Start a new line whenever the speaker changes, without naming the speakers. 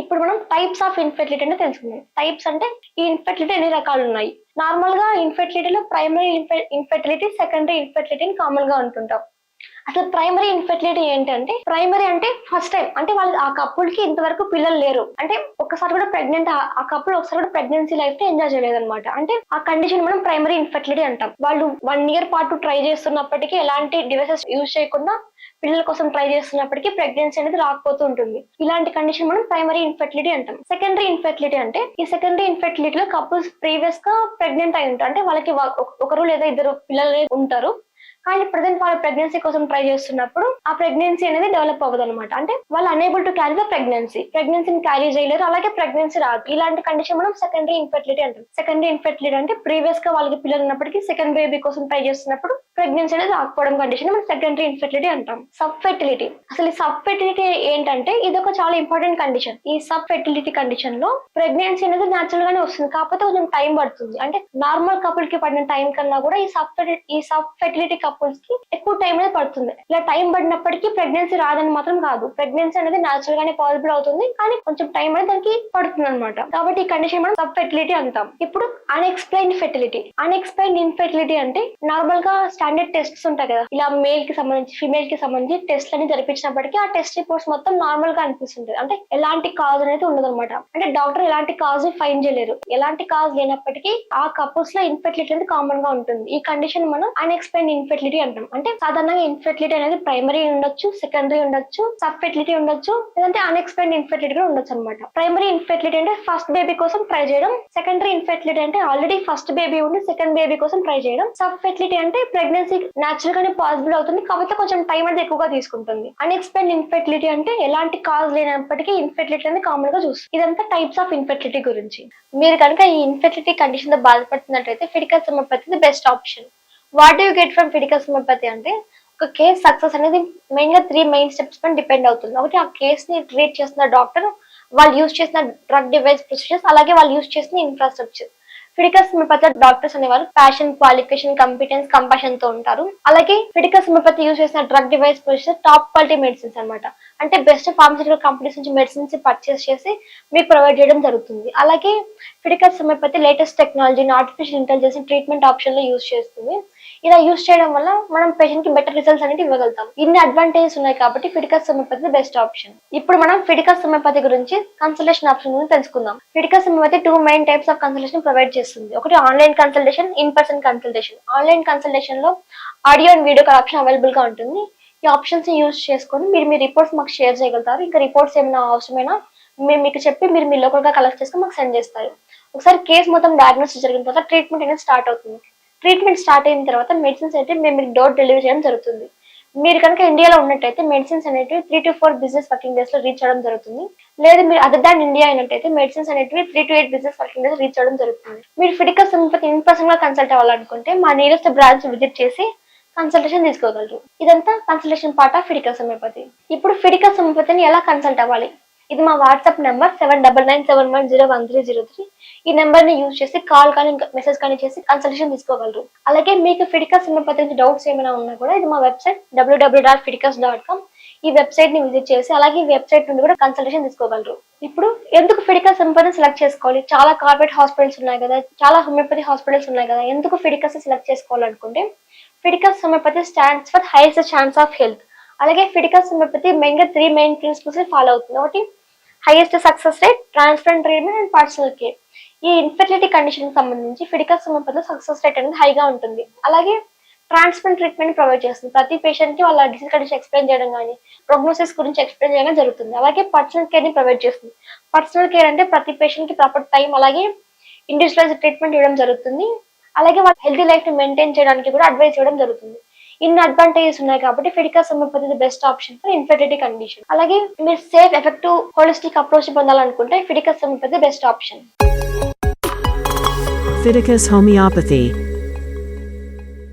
ఇప్పుడు మనం types of infertility అంటే తెలుసుకుందాం. టైప్స్ అంటే ఈ ఇన్ఫెర్టిలిటీ ఎన్ని రకాలు ఉన్నాయి? నార్మల్గా ఇన్ఫెర్టిలిటీలో ప్రైమరీ ఇన్ఫెర్టిలిటీ సెకండరీ ఇన్ఫెర్టిలిటీ కామన్గా ఉంటుంటాం అసలు ప్రైమరీ ఇన్ఫెర్టిలిటీ ఏంటంటే ప్రైమరీ అంటే ఫస్ట్ టైం అంటే వాళ్ళు ఆ కపుల్కి ఇంతవరకు పిల్లలు లేరు. అంటే ఒకసారి కూడా ప్రెగ్నెంట్ ఆ కపుల్ ఒకసారి కూడా ప్రెగ్నెన్సీ లైఫ్ని ఎంజాయ్ చేయలేదు అనమాట అంటే ఆ కండిషన్ మనం ప్రైమరీ ఇన్ఫెర్టిలిటీ అంటాం. వాళ్ళు వన్ ఇయర్ పాటు ట్రై చేస్తున్నప్పటికీ ఎలాంటి డివైసెస్ యూజ్ చేయకుండా పిల్లల కోసం ట్రై చేస్తున్నప్పటికీ ప్రెగ్నెన్సీ అనేది రాకపోతూ ఉంటుంది. ఇలాంటి కండిషన్ మనం ప్రైమరీ ఇన్ఫెర్టిలిటీ అంటాం. సెకండరీ ఇన్ఫెర్టిలిటీ అంటే ఈ సెకండరీ ఇన్ఫెర్టిలిటీలో కపుల్స్ ప్రీవియస్గా ప్రెగ్నెంట్ అయి ఉంటారు. అంటే వాళ్ళకి ఒక- ఒకరు లేదా ఇద్దరు పిల్లలు ఉంటారు. కానీ ప్రజెంట్ వాళ్ళు ప్రెగ్నెన్సీ కోసం ట్రై చేస్తున్నప్పుడు ఆ ప్రెగ్నెన్సీ అనేది డెవలప్ అవ్వదు అనమాట అంటే వాళ్ళు unable to carry the pregnancy ప్రెగ్నెన్సీని carry చేయలేరు. అలాగే ప్రెగ్నెన్సీ రాదు. ఇలాంటి కండిషన్ మనం సెకండరీ ఇన్ఫెర్టిలిటీ అంటాం. సెకండరీ ఇన్ఫెర్టిలిటీ అంటే ప్రీవియస్గా వాళ్ళకి పిల్లలు ఉన్నప్పటికీ సెకండ్ బేబీ కోసం ట్రై చేస్తున్నప్పుడు ప్రెగ్నెన్సీ అనేది ఆకపోవడం కండిషన్ మనం సెకండరీ ఇన్ఫెర్టిలిటీ అంటాం. సబ్ ఫెర్టిలిటీ అసలు ఈ సబ్ ఫెర్టిలిటీ ఏంటంటే ఇది ఒక చాలా ఇంపార్టెంట్ కండిషన్ ఈ సబ్ ఫెర్టిలిటీ కండిషన్లో ప్రెగ్నెన్సీ అనేది న్యాచురల్ గానే వస్తుంది. కాకపోతే కొంచెం టైం పడుతుంది. అంటే నార్మల్ కపుల్కి పడిన టైం కన్నా కూడా ఈ సబ్ ఈ సబ్ ఫెర్టిలిటీ కపుల్స్కి ఎక్కువ టైం అనేది పడుతుంది. ఇలా టైం పడినప్పటికీ ప్రెగ్నెన్సీ రాదని మాత్రం కాదు. ప్రెగ్నెన్సీ అనేది న్యాచురల్ గానే పాసిబుల్ అవుతుంది. కానీ కొంచెం టైం అనేది దానికి పడుతుంది అనమాట కాబట్టి ఈ కండిషన్ మనం సబ్ ఫెర్టిలిటీ అంటాం. ఇప్పుడు అన్ఎక్స్ప్లెయిన్ ఫెర్టిలిటీ అన్ఎక్స్ప్లెయిన్ ఇన్ఫెర్టిలిటీ అంటే నార్మల్గా స్టాండర్డ్ టెస్ట్స్ ఉంటాయి కదా. ఇలా మేల్కి సంబంధించి ఫిమేల్కి సంబంధించి టెస్ట్ అని జరిపించినప్పటికీ ఆ టెస్ట్ రిపోర్ట్స్ మొత్తం నార్మల్గా అనిపిస్తుంటది. అంటే ఎలాంటి కాజ్ అనేది ఉండదు అనమాట అంటే డాక్టర్ ఎలాంటి కాజ్ ఫైన్ చేయలేరు. ఎలాంటి కాజ్ లేనప్పటికీ ఆ కపుల్స్లో ఇన్ఫెర్టిలిటీ అనేది కామన్గా ఉంటుంది. ఈ కండిషన్ మనం అన్ఎక్స్ప్లెయిన్ ఇన్ఫెర్టిలిటీ అంటాం. అంటే సాధారణంగా ఇన్ఫెర్టిలిటీ అనేది ప్రైమరీ ఉండొచ్చు సెకండరీ ఉండొచ్చు సబ్ ఫెర్టిలిటీ ఉండొచ్చు లేదంటే అన్ఎక్స్ప్లెయిన్ ఇన్ఫెర్టిలిటీ కూడా ఉండొచ్చు అనమాట ప్రైమరీ ఇన్ఫెర్టిలిటీ అంటే ఫస్ట్ బేబీ కోసం ట్రై చేయడం సెకండరీ ఇన్ఫెర్టిలిటీ అంటే ఆల్రెడీ ఫస్ట్ బేబీ ఉండి సెకండ్ బేబీ కోసం ట్రై చేయడం సబ్ ఫెర్టిలిటీ అంటే ప్రెగ్నెన్సీ న్యాచురల్ గానే పాసిబుల్ అవుతుంది. కాకపోతే కొంచెం టైం అనేది ఎక్కువగా తీసుకుంటుంది. అన్ఎక్స్ప్లెయిన్ ఇన్ఫెర్టిలిటీ అంటే ఎలాంటి కాజ్ లేనప్పటికీ ఇన్ఫెర్టిలిటీ అనేది కామన్గా చూస్తుంది ఇదంతా టైప్స్ ఆఫ్ ఇన్ఫెర్టిలిటీ గురించి. మీరు కనుక ఈ ఇన్ఫెర్టిలిటీ కండిషన్తో బాధపడుతున్నట్లయితే Fiticus homeopathy best option what you get from Fiticus homeopathy అంటే ఒక కేస్ సక్సెస్ అనేది మెయిన్గా త్రీ మెయిన్ స్టెప్స్ పైన డిపెండ్ అవుతుంది. ఒకటి ఆ కేస్ని ట్రీట్ చేస్తున్న డాక్టర్ వాళ్ళు యూజ్ చేసిన డ్రగ్ డివైస్ ప్రొసీజర్స్ అలాగే వాళ్ళు యూజ్ చేసిన ఇన్ఫ్రాస్ట్రక్చర్ ఫిడికస్ సిమిపతి డాక్టర్స్ అనేవారు ప్యాషన్ క్వాలిఫికేషన్ కంపిటెన్స్ కంపాషన్తో ఉంటారు. అలాగే ఫిడికస్ సిమిపతి యూజ్ చేసిన drug device top quality medicines అన్నమాట. అంటే బెస్ట్ ఫార్మసిటికల్ కంపెనీస్ నుంచి మెడిసిన్స్ పర్చేస్ చేసి మీకు ప్రొవైడ్ చేయడం జరుగుతుంది. అలాగే ఫిడికల్ సమయపతి లేటెస్ట్ టెక్నాలజీని ఆర్టిఫిషియల్ ఇంటెలిజెన్స్ ట్రీట్మెంట్ ఆప్షన్లు యూజ్ చేస్తుంది. ఇలా యూజ్ చేయడం వల్ల మనం పేషెంట్కి బెటర్ రిజల్ట్స్ అనేది ఇవ్వగలుగుతాం. ఇన్ని అడ్వాంటేజెస్ ఉన్నాయి కాబట్టి ఫిడికస్ సమయపతి బెస్ట్ ఆప్షన్ ఇప్పుడు మనం ఫిడికస్ సమయపతి గురించి కన్సల్టేషన్ ఆప్షన్ గురించి తెలుసుకుందాం. Fiticus homeopathy two main types of consultation provide చేస్తుంది. ఒకటి online consultation in person consultation online కన్సల్టేషన్లో audio and video call option అవైలబుల్గా ఉంటుంది. ఈ ఆప్షన్స్ యూజ్ చేసుకొని మీరు మీ రిపోర్ట్స్ మాకు షేర్ చేయగలుగుతారు. ఇంకా రిపోర్ట్స్ ఏమైనా అవసరమైనా మేము మీకు చెప్పి మీరు మీ లోకల్గా కలెక్ట్ చేసుకుని మాకు సెండ్ చేస్తారు. ఒకసారి కేసు మొత్తం డయాగ్నోసిస్ జరిగిన తర్వాత ట్రీట్మెంట్ అనేది స్టార్ట్ అవుతుంది. ట్రీట్మెంట్ స్టార్ట్ అయిన తర్వాత మెడిసిన్స్ అయితే మేము మీకు డోర్ డెలివరీ చేయడం జరుగుతుంది. మీరు కనుక ఇండియాలో ఉన్నట్టయితే మెడిసిన్స్ అనేటివి three to four business working డేస్లో రీచ్ అవ్వడం జరుగుతుంది. లేదు మీరు అదర్ దాన్ ఇండియా అయినట్టయితే మెడిసిన్స్ అనేటివి three to eight business working days reach అవ్వడం జరుగుతుంది. మీరు ఫిడికల్ సింపతి ఇన్ పర్సన్గా కన్సల్ట్ అవ్వాలనుకుంటే మా నియరెస్ట్ బ్రాంచ్ విజిట్ చేసి కన్సల్టేషన్ తీసుకోగలరు. ఇదంతా consultation part of Fiticus homeopathy ఇప్పుడు ఫిడికల్ సమయపతిని ఎలా కన్సల్ట్ అవ్వాలి? ఇది మా WhatsApp number seven double nine seven one zero one three zero three ఈ నెంబర్ని యూజ్ చేసి కాల్ కానీ మెసేజ్ కానీ చేసి కన్సల్టేషన్ తీసుకోగలరు. అలాగే మీకు ఫిడికస్ సమయపతి నుంచి డౌట్స్ ఏమైనా ఉన్నా కూడా ఇది మా వెబ్సైట్ డబ్ల్యూడబ్ల్యూ డాట్ ఫిడికస్ డాట్ కామ్ ఈ వెబ్సైట్ని విజిట్ చేసి అలాగే ఈ వెబ్సైట్ నుండి కూడా కన్సల్టేషన్ తీసుకోగలరు. ఇప్పుడు ఎందుకు ఫిడికస్ సింపతిని సెలెక్ట్ చేసుకోవాలి? చాలా కార్పొరేట్ హాస్పిటల్స్ ఉన్నాయి కదా చాలా హోమియోపతి హాస్పిటల్స్ ఉన్నాయి కదా ఎందుకు ఫిడికస్ సెలెక్ట్ చేసుకోవాలనుకుంటే Fiticus homeopathy stands for highest chance of health అలాగే ఫిడికస్ హోమియోపతి మెయిన్గా త్రీ మెయిన్ ప్రిన్సిపల్స్ ఫాలో అవుతుంది. ఒకటి highest success rate transparent treatment and personal care ఈ ఇన్ఫెర్టిలిటీ కండిషన్ సంబంధించి ఫిడికస్ హోమియోపతిలో సక్సెస్ రేట్ అనేది హైగా ఉంటుంది. అలాగే ట్రాన్స్ప్లాంట్ ట్రీట్మెంట్ ప్రొవైడ్ చేస్తుంది. ప్రతి పేషెంట్కి వాళ్ళ డిసీజ్ కండిషన్ ఎక్స్ప్లెయిన్ చేయడం కానీ ప్రోగ్నోసిస్ గురించి ఎక్స్ప్లెయిన్ చేయడం జరుగుతుంది. అలాగే పర్సనల్ కేర్ని ప్రొవైడ్ చేస్తుంది. పర్సనల్ కేర్ అంటే ప్రతి పేషెంట్కి ప్రాపర్ టైం అలాగే ఇండివిజువలైజ్ ట్రీట్మెంట్ ఇవ్వడం జరుగుతుంది. అలాగే వాళ్ళ హెల్తీ లైఫ్ని మెయింటైన్ చేయడానికి కూడా అడ్వైస్ ఇవ్వడం జరుగుతుంది. ఇన్ని అడ్వాంటేజెస్ ఉన్నాయి కాబట్టి Fiticus homeopathy best option for infertility condition అలాగే మీరు సేఫ్ ఎఫెక్టివ్ హోలిస్టిక్ అప్రోచ్ పొందాలనుకుంటే Fiticus homeopathy best option
Fiticus Homeopathy